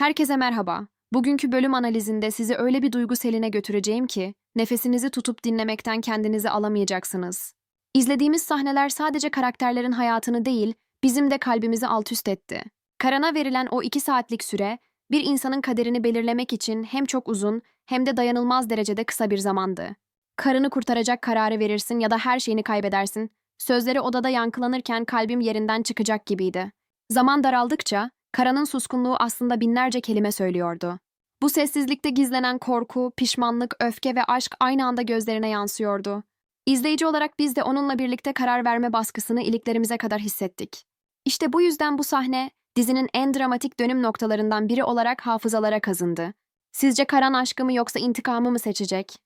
Herkese merhaba. Bugünkü bölüm analizinde sizi öyle bir duygu seline götüreceğim ki nefesinizi tutup dinlemekten kendinizi alamayacaksınız. İzlediğimiz sahneler sadece karakterlerin hayatını değil, bizim de kalbimizi alt üst etti. Karan'a verilen o iki saatlik süre, bir insanın kaderini belirlemek için hem çok uzun hem de dayanılmaz derecede kısa bir zamandı. Karını kurtaracak kararı verirsin ya da her şeyini kaybedersin. Sözleri odada yankılanırken kalbim yerinden çıkacak gibiydi. Zaman daraldıkça Kara'nın suskunluğu aslında binlerce kelime söylüyordu. Bu sessizlikte gizlenen korku, pişmanlık, öfke ve aşk aynı anda gözlerine yansıyordu. İzleyici olarak biz de onunla birlikte karar verme baskısını iliklerimize kadar hissettik. İşte bu yüzden bu sahne dizinin en dramatik dönüm noktalarından biri olarak hafızalara kazındı. Sizce Karan aşkı mı yoksa intikamı mı seçecek?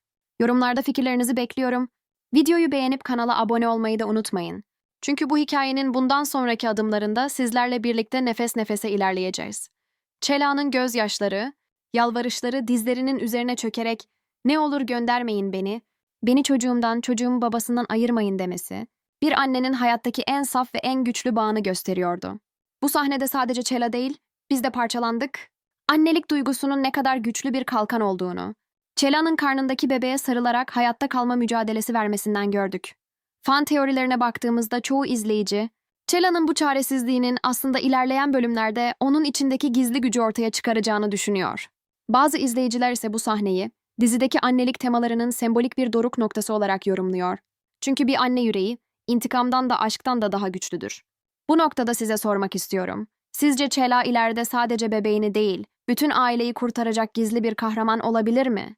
Yorumlarda fikirlerinizi bekliyorum. Videoyu beğenip kanala abone olmayı da unutmayın. Çünkü bu hikayenin bundan sonraki adımlarında sizlerle birlikte nefes nefese ilerleyeceğiz. Çela'nın gözyaşları, yalvarışları dizlerinin üzerine çökerek "Ne olur göndermeyin beni, beni çocuğumdan, çocuğumu babasından ayırmayın." demesi, bir annenin hayattaki en saf ve en güçlü bağını gösteriyordu. Bu sahnede sadece Çela değil, biz de parçalandık. Annelik duygusunun ne kadar güçlü bir kalkan olduğunu, Çela'nın karnındaki bebeğe sarılarak hayatta kalma mücadelesi vermesinden gördük. Fan teorilerine baktığımızda çoğu izleyici, Çela'nın bu çaresizliğinin aslında ilerleyen bölümlerde onun içindeki gizli gücü ortaya çıkaracağını düşünüyor. Bazı izleyiciler ise bu sahneyi, dizideki annelik temalarının sembolik bir doruk noktası olarak yorumluyor. Çünkü bir anne yüreği, intikamdan da aşktan da daha güçlüdür. Bu noktada size sormak istiyorum. Sizce Çela ileride sadece bebeğini değil, bütün aileyi kurtaracak gizli bir kahraman olabilir mi?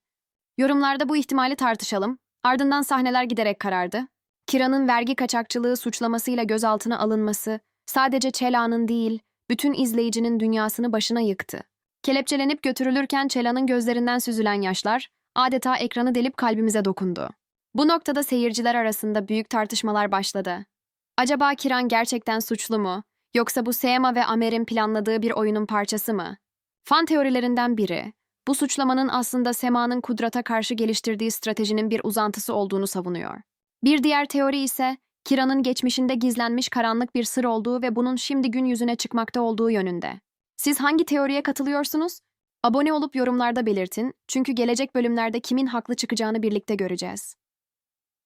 Yorumlarda bu ihtimali tartışalım. Ardından sahneler giderek karardı. Kira'nın vergi kaçakçılığı suçlamasıyla gözaltına alınması sadece Çela'nın değil, bütün izleyicinin dünyasını başına yıktı. Kelepçelenip götürülürken Çela'nın gözlerinden süzülen yaşlar adeta ekranı delip kalbimize dokundu. Bu noktada seyirciler arasında büyük tartışmalar başladı. Acaba Kiran gerçekten suçlu mu? Yoksa bu Seema ve Amer'in planladığı bir oyunun parçası mı? Fan teorilerinden biri, bu suçlamanın aslında Sema'nın Kudrat'a karşı geliştirdiği stratejinin bir uzantısı olduğunu savunuyor. Bir diğer teori ise Kira'nın geçmişinde gizlenmiş karanlık bir sır olduğu ve bunun şimdi gün yüzüne çıkmakta olduğu yönünde. Siz hangi teoriye katılıyorsunuz? Abone olup yorumlarda belirtin çünkü gelecek bölümlerde kimin haklı çıkacağını birlikte göreceğiz.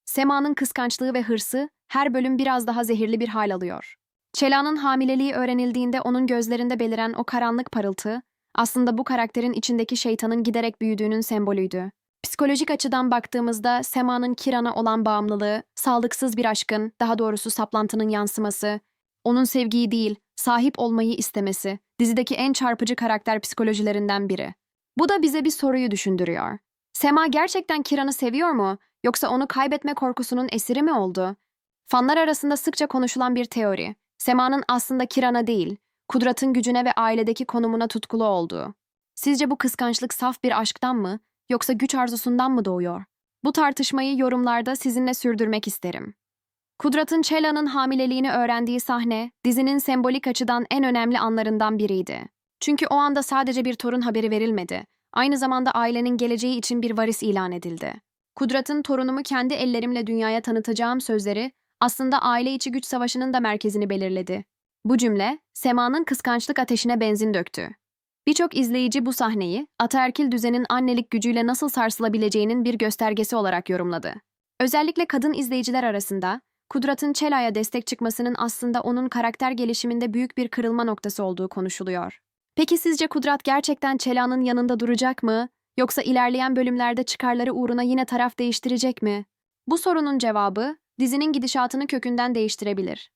Sema'nın kıskançlığı ve hırsı her bölüm biraz daha zehirli bir hal alıyor. Çela'nın hamileliği öğrenildiğinde onun gözlerinde beliren o karanlık parıltı, aslında bu karakterin içindeki şeytanın giderek büyüdüğünün sembolüydü. Psikolojik açıdan baktığımızda Sema'nın Kiran'a olan bağımlılığı, sağlıksız bir aşkın, daha doğrusu saplantının yansıması, onun sevgiyi değil, sahip olmayı istemesi, dizideki en çarpıcı karakter psikolojilerinden biri. Bu da bize bir soruyu düşündürüyor. Sema gerçekten Kiran'ı seviyor mu, yoksa onu kaybetme korkusunun esiri mi oldu? Fanlar arasında sıkça konuşulan bir teori, Sema'nın aslında Kiran'a değil, Kudrat'ın gücüne ve ailedeki konumuna tutkulu olduğu. Sizce bu kıskançlık saf bir aşktan mı, yoksa güç arzusundan mı doğuyor? Bu tartışmayı yorumlarda sizinle sürdürmek isterim. Kudrat'ın Çela'nın hamileliğini öğrendiği sahne, dizinin sembolik açıdan en önemli anlarından biriydi. Çünkü o anda sadece bir torun haberi verilmedi, aynı zamanda ailenin geleceği için bir varis ilan edildi. Kudrat'ın torunumu kendi ellerimle dünyaya tanıtacağım sözleri, aslında aile içi güç savaşının da merkezini belirledi. Bu cümle, Sema'nın kıskançlık ateşine benzin döktü. Birçok izleyici bu sahneyi, ataerkil düzenin annelik gücüyle nasıl sarsılabileceğinin bir göstergesi olarak yorumladı. Özellikle kadın izleyiciler arasında, Kudrat'ın Çela'ya destek çıkmasının aslında onun karakter gelişiminde büyük bir kırılma noktası olduğu konuşuluyor. Peki sizce Kudrat gerçekten Çela'nın yanında duracak mı? Yoksa ilerleyen bölümlerde çıkarları uğruna yine taraf değiştirecek mi? Bu sorunun cevabı, dizinin gidişatını kökünden değiştirebilir.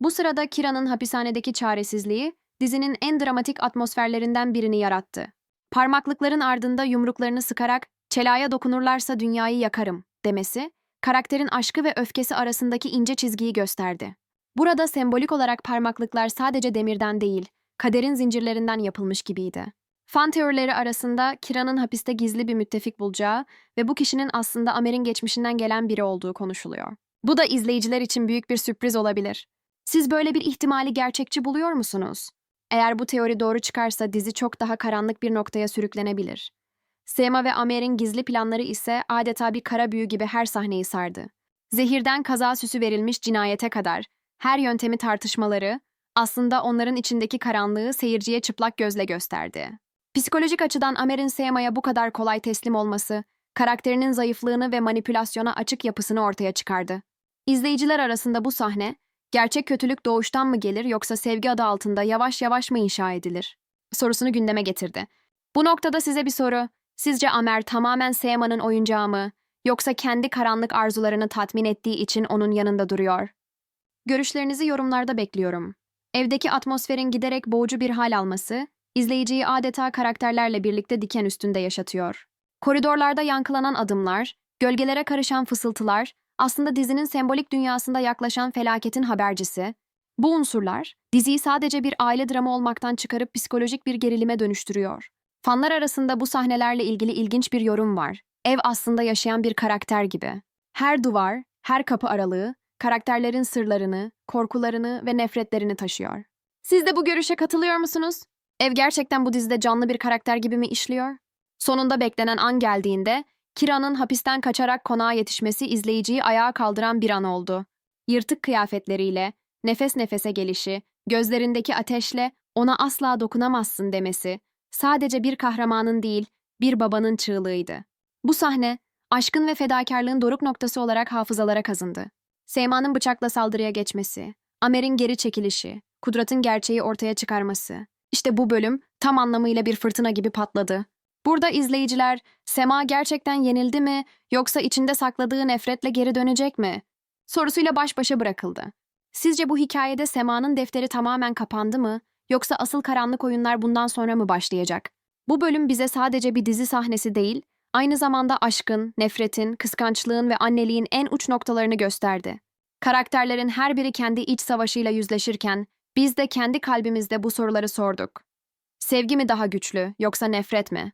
Bu sırada Kira'nın hapishanedeki çaresizliği, dizinin en dramatik atmosferlerinden birini yarattı. Parmaklıkların ardında yumruklarını sıkarak "Çela'ya dokunurlarsa dünyayı yakarım." demesi, karakterin aşkı ve öfkesi arasındaki ince çizgiyi gösterdi. Burada sembolik olarak parmaklıklar sadece demirden değil, kaderin zincirlerinden yapılmış gibiydi. Fan teorileri arasında Kira'nın hapiste gizli bir müttefik bulacağı ve bu kişinin aslında Amer'in geçmişinden gelen biri olduğu konuşuluyor. Bu da izleyiciler için büyük bir sürpriz olabilir. Siz böyle bir ihtimali gerçekçi buluyor musunuz? Eğer bu teori doğru çıkarsa dizi çok daha karanlık bir noktaya sürüklenebilir. Sema ve Amer'in gizli planları ise adeta bir kara büyü gibi her sahneyi sardı. Zehirden kaza süsü verilmiş cinayete kadar her yöntemi tartışmaları aslında onların içindeki karanlığı seyirciye çıplak gözle gösterdi. Psikolojik açıdan Amer'in Seyma'ya bu kadar kolay teslim olması, karakterinin zayıflığını ve manipülasyona açık yapısını ortaya çıkardı. İzleyiciler arasında bu sahne, gerçek kötülük doğuştan mı gelir yoksa sevgi adı altında yavaş yavaş mı inşa edilir? Sorusunu gündeme getirdi. Bu noktada size bir soru. Sizce Amer tamamen Seyma'nın oyuncağı mı? Yoksa kendi karanlık arzularını tatmin ettiği için onun yanında duruyor? Görüşlerinizi yorumlarda bekliyorum. Evdeki atmosferin giderek boğucu bir hal alması, izleyiciyi adeta karakterlerle birlikte diken üstünde yaşatıyor. Koridorlarda yankılanan adımlar, gölgelere karışan fısıltılar, aslında dizinin sembolik dünyasında yaklaşan felaketin habercisi. Bu unsurlar, diziyi sadece bir aile dramı olmaktan çıkarıp psikolojik bir gerilime dönüştürüyor. Fanlar arasında bu sahnelerle ilgili ilginç bir yorum var. Ev aslında yaşayan bir karakter gibi. Her duvar, her kapı aralığı, karakterlerin sırlarını, korkularını ve nefretlerini taşıyor. Siz de bu görüşe katılıyor musunuz? Ev gerçekten bu dizide canlı bir karakter gibi mi işliyor? Sonunda beklenen an geldiğinde, Kira'nın hapisten kaçarak konağa yetişmesi izleyiciyi ayağa kaldıran bir an oldu. Yırtık kıyafetleriyle, nefes nefese gelişi, gözlerindeki ateşle ona asla dokunamazsın demesi, sadece bir kahramanın değil, bir babanın çığlığıydı. Bu sahne, aşkın ve fedakarlığın doruk noktası olarak hafızalara kazındı. Seyma'nın bıçakla saldırıya geçmesi, Amer'in geri çekilişi, Kudrat'ın gerçeği ortaya çıkarması. İşte bu bölüm tam anlamıyla bir fırtına gibi patladı. Burada izleyiciler, Sema gerçekten yenildi mi yoksa içinde sakladığı nefretle geri dönecek mi? Sorusuyla baş başa bırakıldı. Sizce bu hikayede Sema'nın defteri tamamen kapandı mı yoksa asıl karanlık oyunlar bundan sonra mı başlayacak? Bu bölüm bize sadece bir dizi sahnesi değil, aynı zamanda aşkın, nefretin, kıskançlığın ve anneliğin en uç noktalarını gösterdi. Karakterlerin her biri kendi iç savaşıyla yüzleşirken, biz de kendi kalbimizde bu soruları sorduk. Sevgi mi daha güçlü, yoksa nefret mi?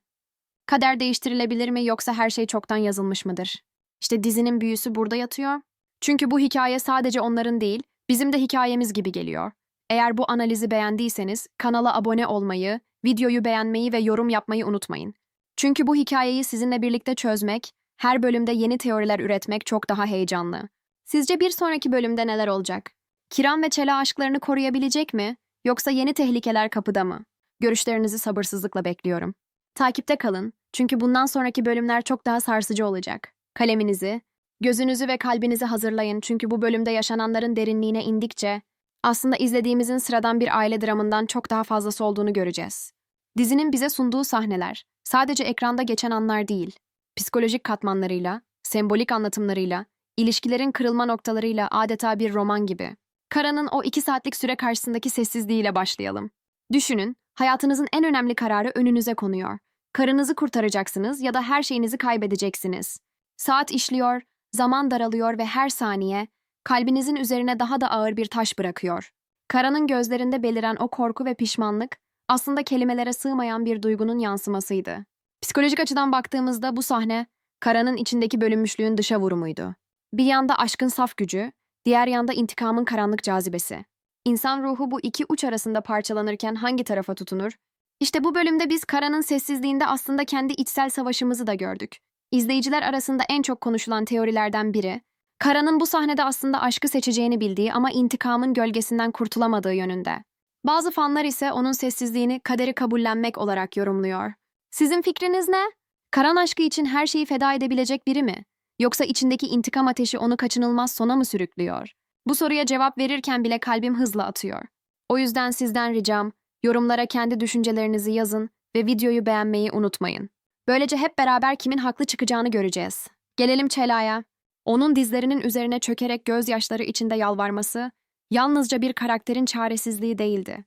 Kader değiştirilebilir mi, yoksa her şey çoktan yazılmış mıdır? İşte dizinin büyüsü burada yatıyor. Çünkü bu hikaye sadece onların değil, bizim de hikayemiz gibi geliyor. Eğer bu analizi beğendiyseniz, kanala abone olmayı, videoyu beğenmeyi ve yorum yapmayı unutmayın. Çünkü bu hikayeyi sizinle birlikte çözmek, her bölümde yeni teoriler üretmek çok daha heyecanlı. Sizce bir sonraki bölümde neler olacak? Kiran ve Çela aşklarını koruyabilecek mi? Yoksa yeni tehlikeler kapıda mı? Görüşlerinizi sabırsızlıkla bekliyorum. Takipte kalın, çünkü bundan sonraki bölümler çok daha sarsıcı olacak. Kaleminizi, gözünüzü ve kalbinizi hazırlayın çünkü bu bölümde yaşananların derinliğine indikçe aslında izlediğimizin sıradan bir aile dramından çok daha fazlası olduğunu göreceğiz. Dizinin bize sunduğu sahneler sadece ekranda geçen anlar değil, psikolojik katmanlarıyla, sembolik anlatımlarıyla, ilişkilerin kırılma noktalarıyla adeta bir roman gibi. Kara'nın o iki saatlik süre karşısındaki sessizliğiyle başlayalım. Düşünün, hayatınızın en önemli kararı önünüze konuyor. Karınızı kurtaracaksınız ya da her şeyinizi kaybedeceksiniz. Saat işliyor, zaman daralıyor ve her saniye kalbinizin üzerine daha da ağır bir taş bırakıyor. Kara'nın gözlerinde beliren o korku ve pişmanlık aslında kelimelere sığmayan bir duygunun yansımasıydı. Psikolojik açıdan baktığımızda bu sahne Kara'nın içindeki bölünmüşlüğün dışa vurumuydu. Bir yanda aşkın saf gücü, diğer yanda intikamın karanlık cazibesi. İnsan ruhu bu iki uç arasında parçalanırken hangi tarafa tutunur? İşte bu bölümde biz Kara'nın sessizliğinde aslında kendi içsel savaşımızı da gördük. İzleyiciler arasında en çok konuşulan teorilerden biri, Kara'nın bu sahnede aslında aşkı seçeceğini bildiği ama intikamın gölgesinden kurtulamadığı yönünde. Bazı fanlar ise onun sessizliğini kaderi kabullenmek olarak yorumluyor. Sizin fikriniz ne? Karan aşkı için her şeyi feda edebilecek biri mi? Yoksa içindeki intikam ateşi onu kaçınılmaz sona mı sürüklüyor? Bu soruya cevap verirken bile kalbim hızla atıyor. O yüzden sizden ricam, yorumlara kendi düşüncelerinizi yazın ve videoyu beğenmeyi unutmayın. Böylece hep beraber kimin haklı çıkacağını göreceğiz. Gelelim Çela'ya. Onun dizlerinin üzerine çökerek gözyaşları içinde yalvarması, yalnızca bir karakterin çaresizliği değildi.